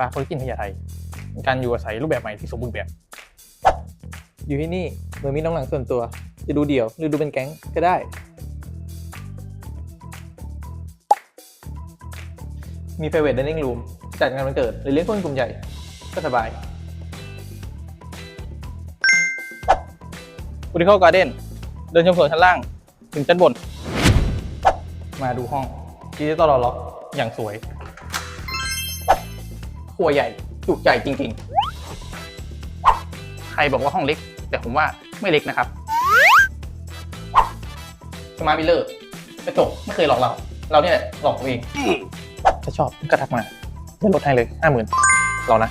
ปาร์คโคลิกินพญาไทยการอยู่อาศัยรูปแบบใหม่ที่สมบูรณ์แบบ อยู่ที่นี่เหมือนมีน้องหลังส่วนตัว จะดูเดี่ยวหรือดูเป็นแก๊งก็ได้ มี private dining room จัดงานวันเกิดหรือเลี้ยงคนกลุ่มใหญ่ก็สบาย b ูติ c อ l การ์เด้นเดินชมสวนชั้นล่าง ถึงชั้นบน มาดูห้องดิจิตอลล็อกอย่างสวย รัวใหญ่จุใจจริง ๆ ใครบอกว่าห้องเล็ก แต่ผมว่าไม่เล็กนะครับสมาร์ทมิเลอร์กระจกไม่เคยหลอกเรา เราเนี่ยแหละหลอกตัวเอง ถ้าชอบก็ทักมาจะลดให้เลยห้าหมื่นเรานะ